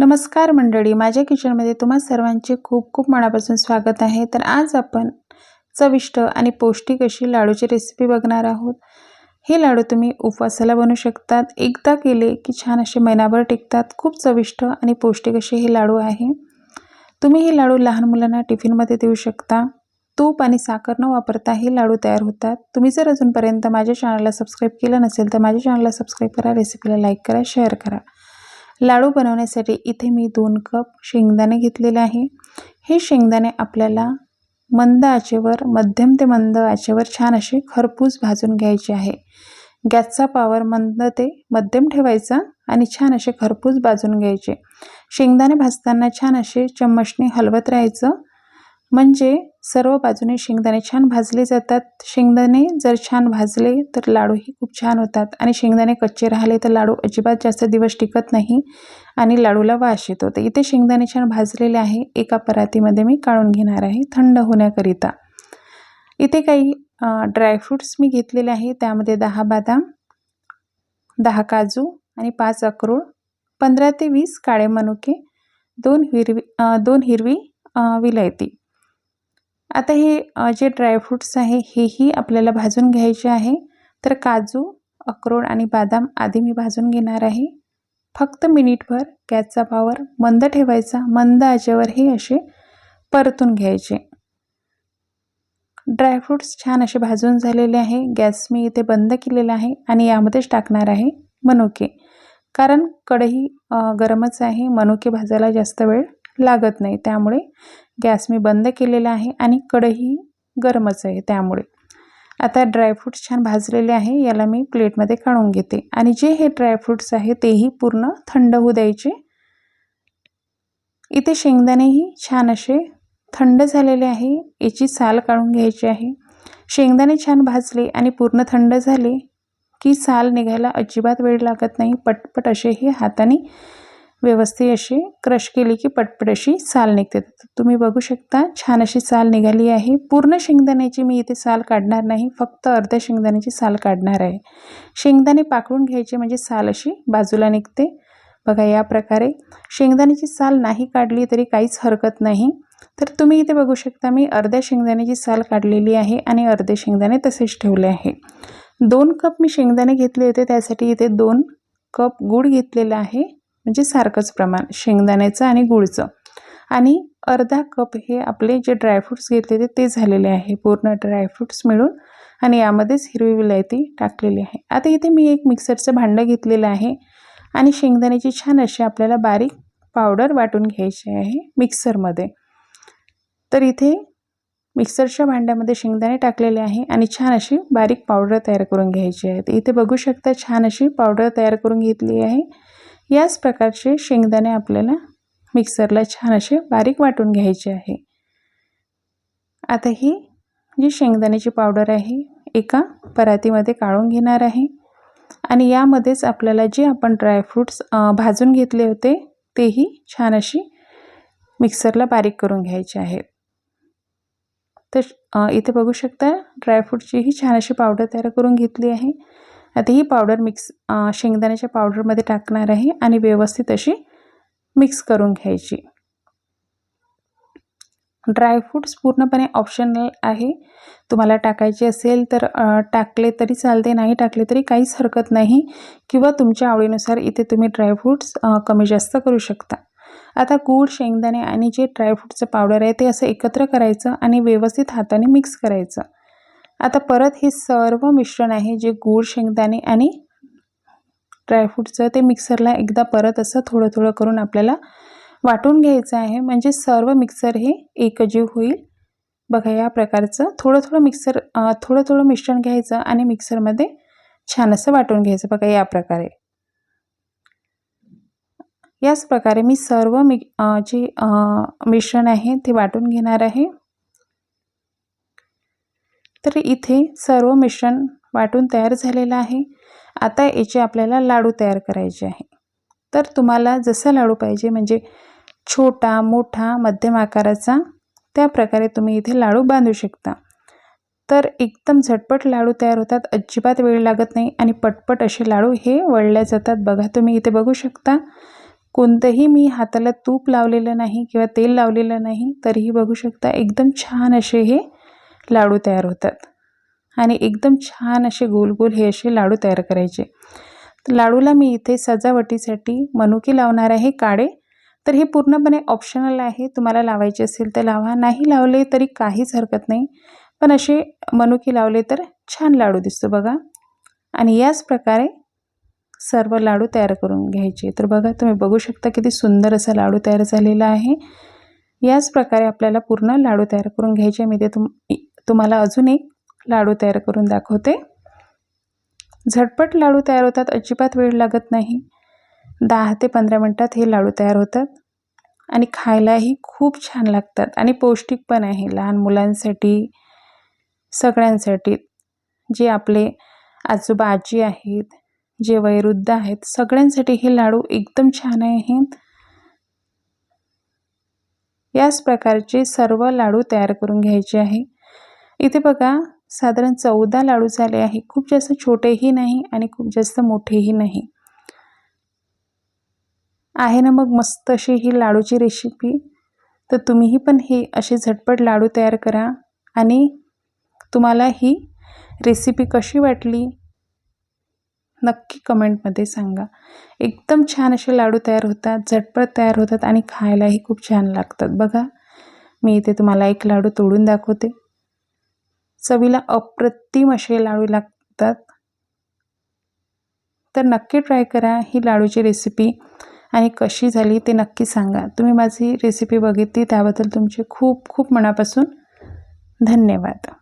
नमस्कार मंडळी माझ्या किचनमध्ये तुम्हा सर्वांचे खूप खूप मनापासून स्वागत आहे. तर आज आपण चविष्ट आणि पौष्टिक अशी लाडूची रेसिपी बघणार आहोत. हे लाडू तुम्ही उपवासाला बनवू शकतात. एकदा केले की छान असे महिनाभर टिकतात. खूप चविष्ट आणि पौष्टिक असे हे लाडू आहे. तुम्ही हे लाडू लहान मुलांना टिफिनमध्ये देऊ शकता. तूप आणि साखर न वापरता हे लाडू तयार होतात. तुम्ही जर अजूनपर्यंत माझ्या चॅनलला सबस्क्राईब केलं नसेल तर माझ्या चॅनलला सबस्क्राईब करा. रेसिपीला लाईक करा शेअर करा. लाडू बनवण्यासाठी इथे मी दोन कप शेंगदाणे घेतलेले आहे. हे शेंगदाणे आपल्याला मंद आचेवर मध्यम ते मंद आचेवर छान असे खरपूस भाजून घ्यायचे आहे. गॅसचा पावर मंद ते मध्यम ठेवायचा आणि छान असे खरपूस भाजून घ्यायचे. शेंगदाणे भाजताना छान असे चम्मचने हलवत राहायचं. म्हणजे सर्व बाजूने शेंगदाणे छान भाजले जातात. शेंगदाणे जर छान भाजले तर लाडूही खूप छान होतात. आणि शेंगदाणे कच्चे राहिले तर लाडू अजिबात जास्त दिवस टिकत नाही आणि लाडूला वास येतो. तर इथे शेंगदाणे छान भाजलेले आहे. एका परातीमध्ये मी काढून घेणार आहे थंड होण्याकरिता. इथे काही ड्रायफ्रूट्स मी घेतलेले आहे. त्यामध्ये दहा बदाम दहा काजू आणि पाच अक्रोड पंधरा ते वीस काळे मनुके दोन हिरवी दोन हिरवी विलायती. आता हे जे ड्रायफ्रूट्स आहे हेही आपल्याला भाजून घ्यायचे आहे. तर काजू अक्रोड आणि बदाम आधी मी भाजून घेणार आहे. फक्त मिनिटभर गॅसचा पावर मंद ठेवायचा मंद आचेवर हे असे परतून घ्यायचे. ड्रायफ्रूट्स छान असे भाजून झालेले आहे. गॅस मी इथे बंद केलेला आहे आणि यामध्येच टाकणार आहे मनुके. कारण कढई गरमच आहे मनुके भाजायला जास्त वेळ लागत नाही. त्यामुळे गॅस मी बंद केलेला आहे आणि कढई गरमच आहे त्यामुळे. आता ड्रायफ्रूट्स छान भाजलेले आहे याला मी प्लेटमध्ये काढून घेते. आणि जे हे ड्रायफ्रूट्स आहे तेही पूर्ण थंड होऊ द्यायचे. इथे शेंगदाणेही छान असे थंड झालेले आहे याची साल काढून घ्यायची आहे. शेंगदाणे छान भाजले आणि पूर्ण थंड झाले की साल निघायला अजिबात वेळ लागत नाही. पटपट असे हे हाताने व्यवस्थित अशी क्रश केली की पटपट अशी साल निघते. तुम्ही बघू शकता छान अशी साल निघाली आहे. पूर्ण शेंगदाण्याची मी इथे साल काढणार नाही फक्त अर्ध्या शेंगदाण्याची साल काढणार आहे. शेंगदाणे पाकडून घ्यायचे म्हणजे साल अशी बाजूला निघते. बघा या प्रकारे. शेंगदाण्याची साल नाही काढली तरी काहीच हरकत नाही. तर तुम्ही इथे बघू शकता मी अर्ध्या शेंगदाण्याची साल काढलेली आहे आणि अर्धे शेंगदाणे तसेच ठेवले आहे. दोन कप मी शेंगदाणे घेतले होते त्यासाठी इथे दोन कप गूळ घेतलेला आहे. म्हणजे सारखंच प्रमाण शेंगदाण्याचं आणि गुळचं. आणि अर्धा कप हे आपले जे ड्रायफ्रूट्स घेतले ते झालेले आहे. पूर्ण ड्रायफ्रूट्स मिळून आणि यामध्येच हिरवी विलायती टाकलेली आहे. आता इथे मी एक मिक्सरचं भांडं घेतलेलं आहे आणि शेंगदाण्याची छान अशी आपल्याला बारीक पावडर वाटून घ्यायची आहे मिक्सरमध्ये. तर इथे मिक्सरच्या भांड्यामध्ये शेंगदाणे टाकलेले आहे आणि छान अशी बारीक पावडर तयार करून घ्यायची आहे. तर इथे बघू शकता छान अशी पावडर तयार करून घेतली आहे. याच प्रकारचे शेंगदाणे आपल्याला मिक्सरला छान असे बारीक वाटून घ्यायचे आहे. आता ही जी शेंगदाण्याची पावडर आहे एका परातीमध्ये काढून घेणार आहे. आणि यामध्येच आपल्याला जे आपण ड्रायफ्रूट्स भाजून घेतले होते तेही छान अशी मिक्सरला बारीक करून घ्यायचे आहेत. तर इथे बघू शकता ड्रायफ्रूटचीही छान अशी पावडर तयार करून घेतली आहे. आता ही पावडर मिक्स शेंगदाण्याच्या पावडरमध्ये टाकणार आहे आणि व्यवस्थित अशी मिक्स करून घ्यायची. ड्रायफ्रूट्स पूर्णपणे ऑप्शनल आहे. तुम्हाला टाकायचे असेल तर टाकले तरी चालते नाही टाकले तरी काहीच हरकत नाही किंवा तुमच्या आवडीनुसार इथे तुम्ही ड्रायफ्रूट्स कमी जास्त करू शकता. आता गूळ शेंगदाणे आणि जे ड्रायफ्रूटचं पावडर आहे ते असं एकत्र करायचं आणि व्यवस्थित हाताने मिक्स करायचं. आता परत हे सर्व मिश्रण आहे जे गूळ शेंगदाणे आणि ड्रायफ्रूटचं ते मिक्सरला एकदा परत असं थोडं थोडं करून आपल्याला वाटून घ्यायचं आहे. म्हणजे सर्व मिक्सर हे एकजीव होईल. बघा या प्रकारचं थोडं थोडं मिक्सर थोडं थोडं मिश्रण घ्यायचं आणि मिक्सरमध्ये छान असं वाटून घ्यायचं. बघा या प्रकारे. याच प्रकारे मी सर्व मि जे मिश्रण आहे ते वाटून घेणार आहे. तर इथे सर्व मिश्रण वाटून तयार झालेलं आहे. आता याचे आपल्याला लाडू तयार करायचे आहे. तर तुम्हाला जसा लाडू पाहिजे म्हणजे छोटा मोठा मध्यम आकाराचा त्या प्रकारे तुम्ही इथे लाडू बांधू शकता. तर एकदम झटपट लाडू तयार होतात अजिबात वेळ लागत नाही आणि पटपट असे लाडू हे वळल्या जातात. बघा तुम्ही इथे बघू शकता. कोणतंही मी हाताला तूप लावलेलं नाही किंवा तेल लावलेलं नाही तरीही बघू शकता. एकदम छान असे हे लाडू तयार होतात. आणि एकदम छान असे गोल गोल हे असे लाडू तयार करायचे. लाडूला मी इथे सजावटीसाठी मनुके लावणार आहे काळे तर हे पूर्णपणे ऑप्शनल आहे. तुम्हाला लावायचे असेल तर लावा. नाही लावले तरी काहीच हरकत नाही. पण असे मनुके लावले तर छान लाडू दिसतो बघा. आणि याच प्रकारे सर्व लाडू तयार करून घ्यायचे. तर बघा तुम्ही बघू शकता किती सुंदर असा लाडू तयार झालेला आहे. याच प्रकारे आपल्याला पूर्ण लाडू तयार करून घ्यायचे. मी ते तुम तुम्हाला अजून एक लाडू तयार करून दाखवते. झटपट लाडू तयार होतात अजिबात वेळ लागत नाही. दहा ते पंधरा मिनटात हे लाडू तयार होतात आणि खायलाही खूप छान लागतात आणि पौष्टिक पण आहे. लहान मुलांसाठी सगळ्यांसाठी जे आपले आजोबा आजी आहेत जे वयोवृद्ध आहेत सगळ्यांसाठी हे लाडू एकदम छान आहेत याच प्रकारचे सर्व लाडू तयार करून घ्यायचे आहे. इथे बघा साधारण चौदा लाडू झाले आहे. खूप जास्त छोटेही नाही आणि खूप जास्त मोठेही नाही. आहे ना मग मस्त अशी ही लाडूची रेसिपी तर तुम्हीही पण हे असे झटपट लाडू तयार करा. आणि तुम्हाला ही रेसिपी कशी वाटली? नक्की कमेंटमध्ये सांगा. एकदम छान असे लाडू तयार होतात झटपट तयार होतात आणि खायलाही खूप छान लागतात. बघा मी इथे तुम्हाला एक लाडू तोडून दाखवते. चवीला अप्रतिम असे लाडू लागतात. तर नक्की ट्राय करा ही लाडूची रेसिपी आणि कशी झाली ते नक्की सांगा. तुम्ही माझी रेसिपी बघितली त्याबद्दल तुमचे खूप खूप मनापासून धन्यवाद.